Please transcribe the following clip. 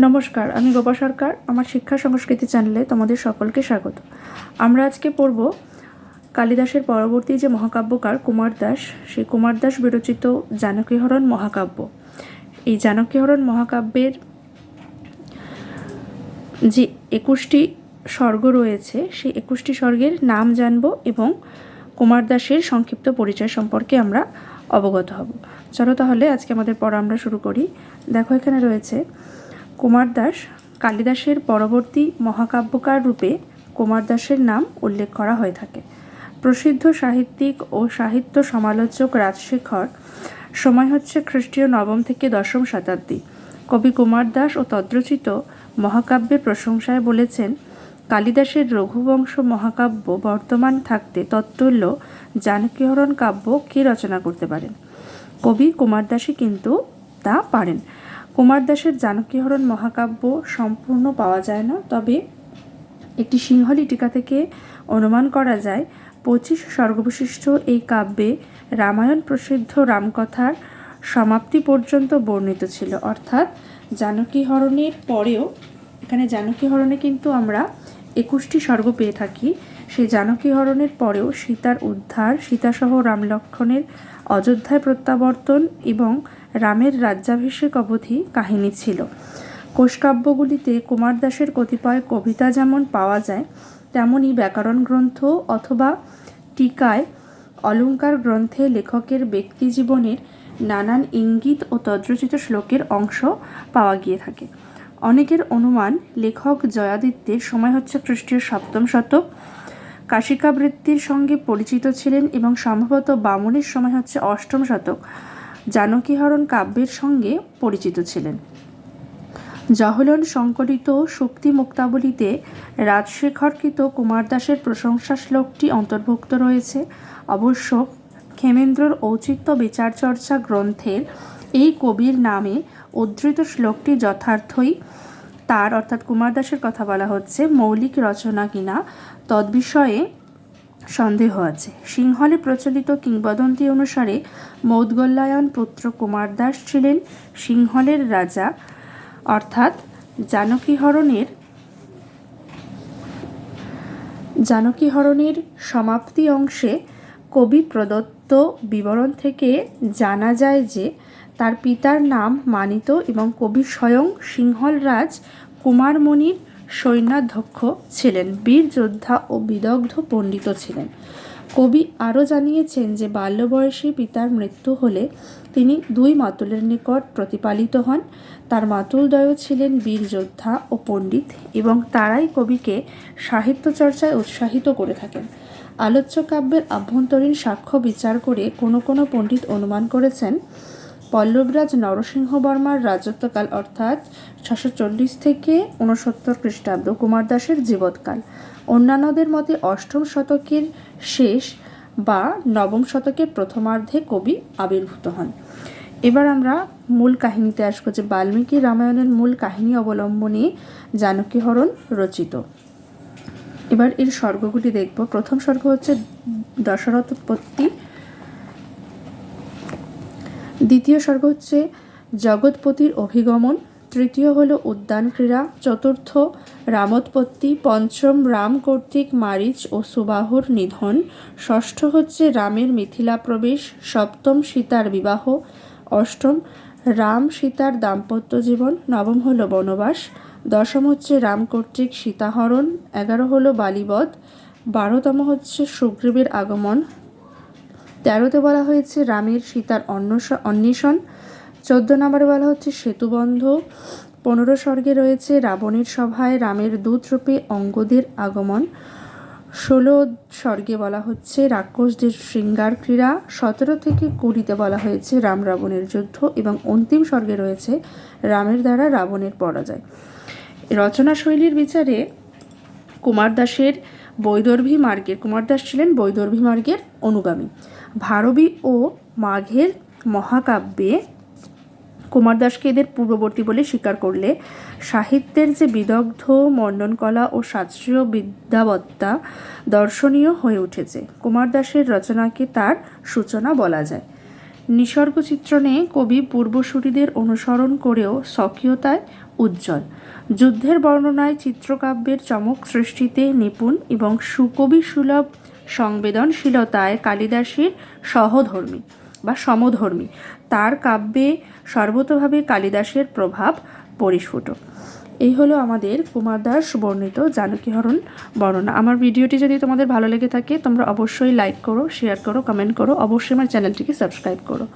নমস্কার, আমি গোপা সরকার, আমার শিক্ষা সংস্কৃতি চ্যানেলে তোমাদের সকলকে স্বাগত। আমরা আজকে পড়ব কালিদাসের পরবর্তী যে মহাকাব্যকার কুমার দাস, সেই কুমার দাস বিরচিত জানকীহরণ মহাকাব্য। এই জানকীহরণ মহাকাব্যের যে একুশটি স্বর্গ রয়েছে, সেই একুশটি স্বর্গের নাম জানব এবং কুমার দাসের সংক্ষিপ্ত পরিচয় সম্পর্কে আমরা অবগত হব। চলো তাহলে আজকে আমাদের পড়া আমরা শুরু করি। দেখো এখানে রয়েছে কুমার দাস, কালিদাসের পরবর্তী মহাকাব্যকার রূপে কুমার দাসের নাম উল্লেখ করা হয়ে থাকে। প্রসিদ্ধ সাহিত্যিক ও সাহিত্য সমালোচক রাজশেখর, সময় হচ্ছে খ্রিস্টীয় নবম থেকে দশম শতাব্দী। কবি কুমার দাস ও তদ্রচিত মহাকাব্যের প্রশংসায় বলেছেন, কালিদাসের রঘুবংশ মহাকাব্য বর্তমান থাকতে তত্তুল্য জানকীহরণ কাব্য কে রচনা করতে পারেন? কবি কুমার দাসই কিন্তু তা পারেন। কুমার দাসের জানকীহরণ মহাকাব্য সম্পূর্ণ পাওয়া যায় না, তবে একটি সিংহলি টিকা থেকে অনুমান করা যায়, পঁচিশ স্বর্গবিশিষ্ট এই কাব্যে রামায়ণ প্রসিদ্ধ রামকথার সমাপ্তি পর্যন্ত বর্ণিত ছিল। অর্থাৎ জানকীহরণের পরেও, এখানে জানকীহরণে কিন্তু আমরা একুশটি স্বর্গ পেয়ে থাকি। সেই জানকীহরণের পরেও সীতার উদ্ধার, সীতাসহ রামলক্ষণের অযোধ্যায় প্রত্যাবর্তন এবং রামের রাজ্যাভিষেক অবধি কাহিনী ছিল। কোষকাব্যগুলিতে কুমার দাসের কতিপয় কবিতা যেমন পাওয়া যায় তেমনই ব্যাকরণ গ্রন্থ অথবা টিকায় অলঙ্কার গ্রন্থে লেখকের ব্যক্তিজীবনের নানান ইঙ্গিত ও তদ্রচিত শ্লোকের অংশ পাওয়া গিয়ে থাকে। অনেকের অনুমান, লেখক জয়াদিত্যের সময় হচ্ছে খ্রিস্টীয় সপ্তম শতক। কাশিকাবৃত্তির সঙ্গে পরিচিত ছিলেন এবং সম্ভবত বামনের সময় হচ্ছে অষ্টম শতক। জানকীহরণ কাব্যের সঙ্গে পরিচিত ছিলেন। জহলন সংকলিত শক্তি মুক্তাবলীতে রাজশেখরকৃত কুমার দাসের প্রশংসা শ্লোকটি অন্তর্ভুক্ত রয়েছে। অবশ্য ক্ষেমেন্দ্রর ঔচিত্য বিচারচর্চা গ্রন্থের এই কবির নামে উদ্ধৃত শ্লোকটি যথার্থই তার, অর্থাৎ কুমার দাসের কথা বলা হচ্ছে, মৌলিক রচনা কিনা, তদ্বিষয়ে সন্দেহ আছে। সিংহলে প্রচলিত কিংবদন্তি অনুসারে মৌদগল্যায়ন পুত্র কুমার দাস ছিলেন সিংহলের রাজা, অর্থাৎ জানকীহরণের জানকীহরণের সমাপ্তি অংশে কবি প্রদত্ত বিবরণ থেকে জানা যায় যে, তার পিতার নাম মানিত এবং কবি স্বয়ং সিংহল রাজ কুমারমণির সৈন্যাধ্যক্ষ ছিলেন, বীর যোদ্ধা ও বিদগ্ধ পণ্ডিত ছিলেন। কবি আরও জানিয়েছেন যে বাল্য বয়সে পিতার মৃত্যু হলে তিনি দুই মাতুলের নিকট প্রতিপালিত হন। তার মাতুলদ্বয় ছিলেন বীর যোদ্ধা ও পণ্ডিত এবং তারাই কবিকে সাহিত্য চর্চায় উৎসাহিত করে থাকেন। আলোচ্য কাব্যের আভ্যন্তরীণ সাক্ষ্য বিচার করে কোনো কোনো পণ্ডিত অনুমান করেছেন পল্লবরাজ নরসিংহ বর্মার রাজত্বকাল অর্থাৎ ছশো চল্লিশ থেকে ঊনসত্তর খ্রিস্টাব্দ কুমার দাসের জীবৎকাল। অন্যান্যদের মতে অষ্টম শতকের শেষ বা নবম শতকের প্রথমার্ধে কবি আবির্ভূত হন। এবার আমরা মূল কাহিনীতে আসব যে বাল্মীকি রামায়ণের মূল কাহিনী অবলম্বনে জানকীহরণ রচিত। এবার এর স্বর্গগুলি দেখব। প্রথম স্বর্গ হচ্ছে দশরথ উৎপত্তি দ্বিতীয় স্বর্গ হচ্ছে জগৎপতির অভিগমন, তৃতীয় হলো উদ্যান ক্রীড়া, চতুর্থ রামোৎপত্তি, পঞ্চম রাম কর্তৃক মারিচ ও সুবাহুর নিধন, ষষ্ঠ হচ্ছে রামের মিথিলা প্রবেশ, সপ্তম সীতার বিবাহ, অষ্টম রাম সীতার দাম্পত্য জীবন, নবম হল বনবাস, দশম হচ্ছে রাম কর্তৃক সীতাহরণ, এগারো হলো বালিবধ, বারোতম হচ্ছে সুগ্রীবের আগমন তেরোতে বলা হয়েছে রামের সীতার অন্বেষণ। চোদ্দ নম্বরে বলা হচ্ছে সেতুবন্ধ। পনেরো স্বর্গে রয়েছে রাবণের সভায় রামের দূতরূপে অঙ্গদের আগমন। ষোলো স্বর্গে বলা হচ্ছে রাক্ষসদের শৃঙ্গার ক্রীড়া। সতেরো থেকে কুড়িতে বলা হয়েছে রাম রাবণের যুদ্ধ এবং অন্তিম স্বর্গে রয়েছে রামের দ্বারা রাবণের পরাজয়। রচনা শৈলীর বিচারে কুমার দাসের বৈদর্ভী মার্গের, কুমার দাস ছিলেন বৈদর্ভী মার্গের অনুগামী। ভারবী ও মাঘের মহাকাব্যে কুমার দাসকে এদের পূর্ববর্তী বলে স্বীকার করলে সাহিত্যের যে বিদগ্ধ মণ্ডনকলা ও শাস্ত্রীয় বিদ্যাবত্তা দর্শনীয় হয়ে উঠেছে। কুমার দাসের রচনাকে তার সূচনা বলা যায়। নিসর্গ চিত্রণে কবি পূর্বসূরিদের অনুসরণ করেও স্বকীয়তায় উজ্জ্বল। যুদ্ধের বর্ণনায় চিত্রকাব্যের চমক সৃষ্টিতে নিপুণ এবং সুকবি সুলভ সংবেদনশীলতায় কালিদাসের সহধর্মী বা সমধর্মী। তার কাব্যে সর্বতভাবে কালিদাসের প্রভাব পরিস্ফুট। এই হলো আমাদের কুমার দাস বর্ণিত জানকীহরণ বর্ণনা। আমার ভিডিওটি যদি তোমাদের ভালো লেগে থাকে, তোমরা অবশ্যই লাইক করো শেয়ার করো কমেন্ট করো। অবশ্যই আমার চ্যানেলটিকে সাবস্ক্রাইব করো।